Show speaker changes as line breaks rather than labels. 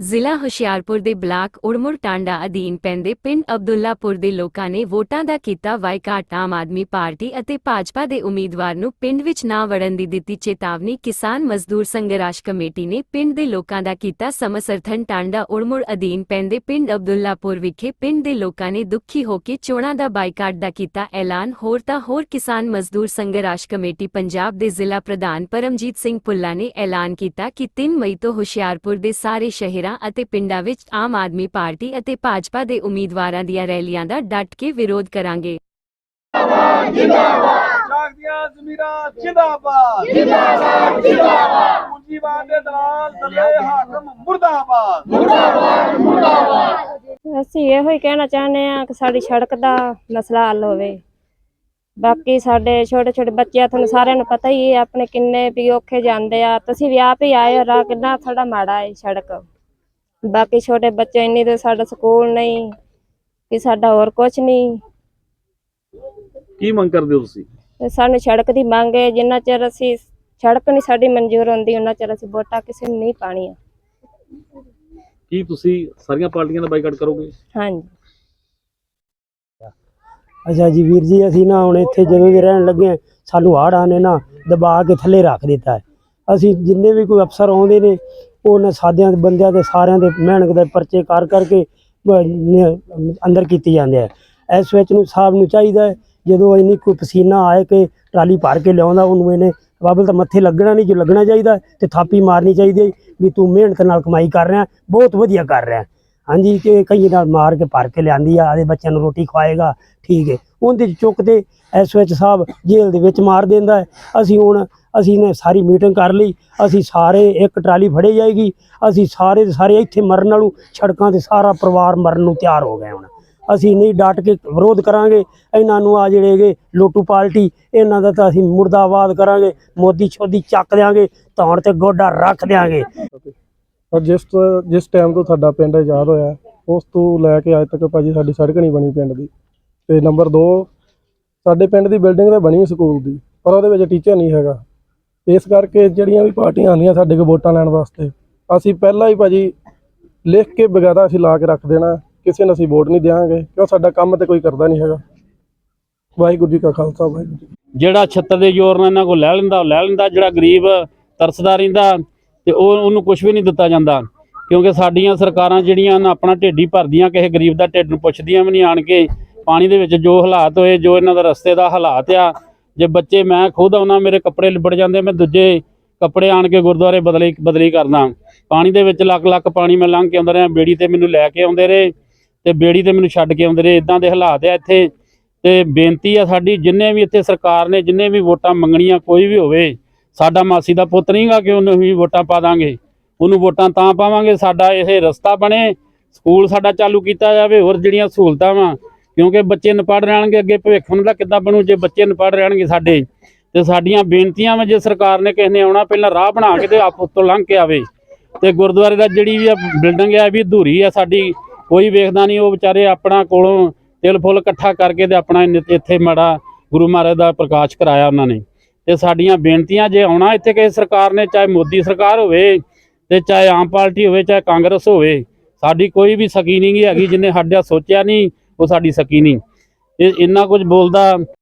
ਜ਼ਿਲ੍ਹਾ ਹੁਸ਼ਿਆਰਪੁਰ ਦੇ ਬਲਾਕ ਉੜਮੁੜ ਟਾਂਡਾ ਅਧੀਨ ਪੈਂਦੇ ਪਿੰਡ ਅਬਦੁੱਲਾਪੁਰ ਦੇ ਲੋਕਾਂ ਨੇ ਵੋਟਾਂ ਦਾ ਕੀਤਾ ਵਾਈਕਾਟ। ਆਮ ਆਦਮੀ ਪਾਰਟੀ ਅਤੇ ਭਾਜਪਾ ਦੇ ਉਮੀਦਵਾਰ ਨੂੰ ਪਿੰਡ ਵਿੱਚ ਨਾ ਵੜਨ ਦੀ ਦਿੱਤੀ ਚੇਤਾਵਨੀ ਕਿਸਾਨ ਮਜ਼ਦੂਰ ਸੰਘਰਸ਼ ਕਮੇਟੀ ਨੇ ਪਿੰਡ ਦੇ ਲੋਕਾਂ ਦਾ ਕੀਤਾ ਸਮਰਥਨ। ਟਾਂਡਾ ਉੜਮੁੜ ਅਧੀਨ ਪੈਂਦੇ ਪਿੰਡ ਅਬਦੁੱਲਾਪੁਰ ਵਿਖੇ ਪਿੰਡ ਦੇ ਲੋਕਾਂ ਨੇ ਦੁਖੀ ਹੋ ਕੇ ਚੋਣਾਂ ਦਾ ਬਾਈਕਾਟ ਦਾ ਕੀਤਾ ਐਲਾਨ। ਹੋਰ ਤਾਂ ਹੋਰ ਕਿਸਾਨ ਮਜ਼ਦੂਰ ਸੰਘਰਸ਼ ਕਮੇਟੀ ਪੰਜਾਬ ਦੇ ਜ਼ਿਲ੍ਹਾ ਪ੍ਰਧਾਨ ਪਰਮਜੀਤ ਸਿੰਘ ਪੁੱਲਾ ਨੇ ਐਲਾਨ ਕੀਤਾ ਕਿ 3 ਮਈ ਤੋਂ ਹੁਸ਼ਿਆਰਪੁਰ ਦੇ ਸਾਰੇ ਸ਼ਹਿਰਾਂ ਅਤੇ ਪਿੰਡਾਂ ਵਿੱਚ ਆਮ ਆਦਮੀ ਪਾਰਟੀ ਅਤੇ ਭਾਜਪਾ ਦੇ ਉਮੀਦਵਾਰਾਂ ਦੀਆਂ ਰੈਲੀਆਂ ਦਾ ਡਟ ਕੇ ਵਿਰੋਧ ਕਰਾਂਗੇ।
ਜਾਗਦੀਆਂ ਜ਼ਮੀਰਾਂ ਜਿੰਦਾਬਾਦ। ਜਿੰਦਾਬਾਦ ਜਿੰਦਾਬਾਦ। ਪੂੰਜੀਵਾਦ ਦੇ ਦਲਾਲ ਦਲੇ ਹਾਕਮ ਮੁਰਦਾਬਾਦ।
ਅਸੀਂ ਇਹੋ ਹੀ ਕਹਿਣਾ ਚਾਹੁੰਦੇ ਆ ਕਿ ਸਾਡੀ ਸੜਕ ਦਾ ਮਸਲਾ ਹੱਲ ਹੋਵੇ। ਬਾਕੀ ਸਾਡੇ ਛੋਟੇ ਛੋਟੇ ਬੱਚੇ ਆ ਤੁਹਾਨੂੰ ਸਾਰਿਆਂ ਨੂੰ ਪਤਾ ਹੀ ਹੈ ਆਪਣੇ ਕਿੰਨੇ ਵੀ ਔਖੇ ਜਾਂਦੇ ਆ। ਤੁਸੀਂ ਵੀ ਆਪ ਹੀ ਆਏ ਹੋ ਰਾਹ ਕਿੰਨਾ ਸਾਡਾ ਮਾੜਾ ਹੈ ਸੜਕ। ਬਾਕੀ ਛੋਟੇ ਬੱਚੇ ਇੰਨੀ ਤੇ ਸਾਡਾ ਸਕੂਲ ਨਹੀਂ ਕਿ ਸਾਡਾ ਹੋਰ ਕੁਝ ਨਹੀਂ।
ਕੀ ਮੰਗ ਕਰਦੇ ਹੋ ਤੁਸੀਂ?
ਤੇ ਸਾਨੂੰ ਸੜਕ ਦੀ ਮੰਗ ਹੈ ਜਿੰਨਾ ਚਿਰ ਅਸੀਂ ਸੜਕ ਨਹੀਂ ਸਾਡੀ ਮਨਜ਼ੂਰ ਹੁੰਦੀ ਉਹਨਾਂ ਚਿਰ ਅਸੀਂ ਵੋਟਾਂ ਕਿਸੇ ਨੂੰ ਨਹੀਂ ਪਾਣੀਆਂ
ਕੀ ਤੁਸੀਂ ਸਾਰੀਆਂ ਪਾਰਟੀਆਂ ਦਾ ਬਾਈਕਾਟ ਕਰੋਗੇ?
ਹਾਂਜੀ।
ਅੱਛਾ ਜੀ ਵੀਰ ਜੀ ਅਸੀਂ ਨਾ ਹੁਣ ਇੱਥੇ ਜਦੋਂ ਦੇ ਰਹਿਣ ਲੱਗੇ ਸਾਨੂੰ ਹੜ੍ਹਾਂ ਨੇ ਨਾ ਦਬਾ ਕੇ ਥੱਲੇ ਰੱਖ ਦਿੱਤਾ ਹੈ। ਅਸੀਂ ਜਿੰਨੇ ਵੀ ਕੋਈ ਅਫਸਰ ਆਉਂਦੇ ਨੇ ਉਹਨਾਂ ਸਾਦਿਆਂ ਦੇ ਬੰਦਿਆਂ ਦੇ ਸਾਰਿਆਂ ਦੇ ਮਿਹਨਤ ਦੇ ਪਰਚੇ ਕਰ ਕਰਕੇ ਅੰਦਰ ਕੀਤੀ ਜਾਂਦੇ ਆ। ਇਸ ਵਿੱਚ ਨੂੰ ਸਾਹਿਬ ਨੂੰ ਚਾਹੀਦਾ ਜਦੋਂ ਇੰਨੀ ਕੋਈ ਪਸੀਨਾ ਆਏ ਕਿ ਟਰਾਲੀ ਭਰ ਕੇ ਲਿਆਉਂਦਾ ਉਹਨੂੰ ਇਹਨੇ ਬਾਬਲ ਤਾਂ ਮੱਥੇ ਲੱਗਣਾ ਨਹੀਂ ਜੋ ਲੱਗਣਾ ਚਾਹੀਦਾ ਹੈ, ਤੇ ਥਾਪੀ ਮਾਰਨੀ ਚਾਹੀਦੀ ਵੀ ਤੂੰ ਮਿਹਨਤ ਨਾਲ ਕਮਾਈ ਕਰ ਰਿਹਾ ਬਹੁਤ ਵਧੀਆ ਕਰ ਰਿਹਾ। ਹਾਂਜੀ ਕਿ ਕਈ ਨਾਲ ਮਾਰ ਕੇ ਭਰ ਕੇ ਲਿਆਂਦੀ ਆ ਆਦੇ ਬੱਚਿਆਂ ਨੂੰ ਰੋਟੀ ਖਵਾਏਗਾ ਠੀਕ ਹੈ। ਉਹਦੇ ਚ ਚੁੱਕ ਤੇ ਐਸਓਐਚ ਸਾਹਿਬ ਜੇਲ੍ਹ ਦੇ ਵਿੱਚ ਮਾਰ ਦਿੰਦਾ ਅਸੀਂ ਹੁਣ, ਅਸੀਂ ਨੇ ਸਾਰੀ ਮੀਟਿੰਗ ਕਰ ਲਈ, ਅਸੀਂ ਸਾਰੇ ਇੱਕ ਟਰਾਲੀ ਫੜੇ ਜਾਏਗੀ, ਅਸੀਂ ਸਾਰੇ ਦੇ ਸਾਰੇ ਇੱਥੇ ਮਰਨ ਨਾਲੋਂ ਸੜਕਾਂ ਤੇ ਸਾਰਾ ਪਰਿਵਾਰ ਮਰਨ ਨੂੰ ਤਿਆਰ ਹੋ ਗਏ ਹੁਣ। ਅਸੀਂ ਨਹੀਂ ਡਟ ਕੇ ਵਿਰੋਧ ਕਰਾਂਗੇ, ਇਹਨਾਂ ਨੂੰ ਆ ਜਿਹੜੇ ਹੈਗੇ ਲੋਟੂ ਪਾਰਟੀ ਇਹਨਾਂ ਦਾ ਤਾਂ ਅਸੀਂ ਮੁਰਦਾਬਾਦ ਕਰਾਂਗੇ, ਮੋਦੀ ਛੋਦੀ ਚੱਕ ਦਿਆਂਗੇ, ਧੌਣ ਤੇ ਗੋਡਾ ਰੱਖ ਦਿਆਂਗੇ।
ਪਰ ਜਿਸ ਤੋਂ- ਜਿਸ ਟਾਈਮ ਤੋਂ ਸਾਡਾ ਪਿੰਡ ਆਜ਼ਾਦ ਹੋਇਆ, ਉਸ ਤੋਂ ਲੈ ਕੇ ਅੱਜ ਤੱਕ ਭਾਜੀ ਸਾਡੀ ਸੜਕ ਨਹੀਂ ਬਣੀ ਪਿੰਡ ਦੀ। ਤੇ ਨੰਬਰ 2 ਸਾਡੇ ਪਿੰਡ ਦੀ ਬਿਲਡਿੰਗ ਤਾਂ ਬਣੀ ਸਕੂਲ ਦੀ, ਪਰ ਉਹਦੇ ਵਿੱਚ ਟੀਚਰ ਨਹੀਂ ਹੈਗਾ। ਇਸ ਕਰਕੇ ਜਿਹੜੀਆਂ ਵੀ ਪਾਰਟੀਆਂ ਆਉਂਦੀਆਂ ਸਾਡੇ ਕੋਲ ਵੋਟਾਂ ਲੈਣ ਵਾਸਤੇ, ਅਸੀਂ ਪਹਿਲਾਂ ਹੀ ਭਾਜੀ ਲਿਖ ਕੇ ਬਗਾਦਾ ਅਸੀਂ ਲਾ ਕੇ ਰੱਖ ਦੇਣਾ, ਕਿਸੇ ਨੂੰ ਅਸੀਂ ਵੋਟ ਨਹੀਂ ਦਿਆਂਗੇ, ਕਿਉਂ ਸਾਡਾ ਕੰਮ ਤੇ ਕੋਈ ਕਰਦਾ ਨਹੀਂ ਹੈਗਾ। ਵਾਹਿਗੁਰੂ ਜੀ ਕਾ ਖਾਲਸਾ, ਵਾਹਿਗੁਰੂ ਜੀ
ਜਿਹੜਾ ਛੱਤਰ ਦੇ ਜ਼ੋਰ ਨਾਲ ਇਹਨਾਂ ਕੋਲ ਲੈ ਲੈਂਦਾ, ਉਹ ਲੈ ਲੈਂਦਾ, ਜਿਹੜਾ ਗਰੀਬ ਤਰਸਦਾ ਰਹਿੰਦਾ, ਤੇ ਉਹ ਉਹਨੂੰ ਕੁਝ ਵੀ ਨਹੀਂ ਦਿੱਤਾ ਜਾਂਦਾ, ਕਿਉਂਕਿ ਸਾਡੀਆਂ ਸਰਕਾਰਾਂ ਜਿਹੜੀਆਂ ਆਪਣਾ ਢਿੱਡ ਹੀ ਭਰਦੀਆਂ, ਕਿਸੇ ਗਰੀਬ ਦਾ ਢਿੱਡ ਨੂੰ ਪੁੱਛਦੀਆਂ ਵੀ ਨਹੀਂ ਆਣ ਕੇ ਪਾਣੀ ਦੇ ਵਿੱਚ ਜੋ ਹਾਲਾਤ ਹੋਏ, ਜੋ ਇਹਨਾਂ ਦਾ ਰਸਤੇ ਦਾ ਹਾਲਾਤ ਆ, ਜੇ ਬੱਚੇ, ਮੈਂ ਖੁਦ ਆਉਣਾ, ਮੇਰੇ ਕੱਪੜੇ ਲਿਬੜ ਜਾਂਦੇ, ਮੈਂ ਦੂਜੇ ਕੱਪੜੇ ਆਣ ਕੇ ਗੁਰਦੁਆਰੇ ਬਦਲੀ ਬਦਲੀ ਕਰਦਾ। ਪਾਣੀ ਦੇ ਵਿੱਚ ਲੱਖ ਲੱਕ ਪਾਣੀ ਮੈਂ ਲੰਘ ਕੇ ਆਉਂਦਾ ਰਿਹਾ, ਬੇੜੀ ਤੇ ਮੈਨੂੰ ਲੈ ਕੇ ਆਉਂਦੇ ਰਹੇ ਤੇ ਬੇੜੀ ਤੇ ਮੈਨੂੰ ਛੱਡ ਕੇ ਆਉਂਦੇ ਰਹੇ। ਇਦਾਂ ਦੇ ਹਾਲਾਤ ਆ ਇੱਥੇ। ਤੇ ਬੇਨਤੀ ਆ ਸਾਡੀ, ਜਿੰਨੇ ਵੀ ਇੱਥੇ ਸਰਕਾਰ ਨੇ, ਜਿੰਨੇ ਵੀ ਵੋਟਾਂ ਮੰਗਣੀਆਂ, ਕੋਈ ਵੀ ਹੋਵੇ, ਸਾਡਾ ਮਾਸੀ ਦਾ ਪੁੱਤ ਨਹੀਂਗਾ ਕਿ ਉਹਨੂੰ ਵੀ ਵੋਟਾਂ ਪਾ ਦਾਂਗੇ। ਉਹਨੂੰ ਵੋਟਾਂ ਤਾਂ ਪਾਵਾਂਗੇ, ਸਾਡਾ ਇਹ ਰਸਤਾ ਬਣੇ, ਸਕੂਲ ਸਾਡਾ ਚਾਲੂ ਕੀਤਾ ਜਾਵੇ, ਹੋਰ ਜਿਹੜੀਆਂ ਸਹੂਲਤਾਂ ਵਾ ਕਿਉਂਕਿ ਬੱਚੇ ਨ ਰਹਿਣਗੇ, ਅੱਗੇ ਭਵਿੱਖ ਉਹਨਾਂ ਦਾ ਕਿੱਦਾਂ ਬਣੂ? ਜੇ ਬੱਚੇ ਨ ਰਹਿਣਗੇ ਸਾਡੇ, ਤੇ ਸਾਡੀਆਂ ਬੇਨਤੀਆਂ ਵਾ ਜੇ ਸਰਕਾਰ ਨੇ ਕਿਸੇ ਨੇ ਆਉਣਾ, ਪਹਿਲਾਂ ਰਾਹ ਬਣਾ ਕੇ ਤੇ ਆਪ ਉੱਤੋਂ ਲੰਘ ਕੇ ਆਵੇ। ਤੇ ਗੁਰਦੁਆਰੇ ਦਾ ਜਿਹੜੀ ਵੀ ਆ ਬਿਲਡਿੰਗ ਆ, ਇਹ ਵੀ ਅਧੂਰੀ ਆ, ਸਾਡੀ ਕੋਈ ਵੇਖਦਾ ਨਹੀਂ, ਉਹ ਵਿਚਾਰੇ ਆਪਣਾ ਕੋਲੋਂ ਤਿਲ ਫੁੱਲ ਇਕੱਠਾ ਕਰਕੇ ਤੇ ਆਪਣਾ ਇੱਥੇ ਮਾੜਾ ਗੁਰੂ ਮਹਾਰਾਜ ਦਾ ਪ੍ਰਕਾਸ਼ ਕਰਾਇਆ ਉਹਨਾਂ ਨੇ। ਤੇ ਸਾਡੀਆਂ ਬੇਨਤੀਆਂ ਜੇ ਆਉਣਾ ਇੱਥੇ ਕਿਸੇ ਸਰਕਾਰ ਨੇ, ਚਾਹੇ ਮੋਦੀ ਸਰਕਾਰ ਹੋਵੇ, ਤੇ ਚਾਹੇ ਆਮ ਪਾਰਟੀ ਹੋਵੇ, ਚਾਹੇ ਕਾਂਗਰਸ ਹੋਵੇ, ਸਾਡੀ ਕੋਈ ਵੀ ਸਕੀ ਨਹੀਂ ਹੈਗੀ ਜਿਹਨੇ ਸਾਡਾ ਸੋਚਿਆ ਨਹੀਂ ਉਹ ਸਾਡੀ ਸਕੀ ਨਹੀਂ। ਇਹ ਇੰਨਾ ਕੁਝ ਬੋਲਦਾ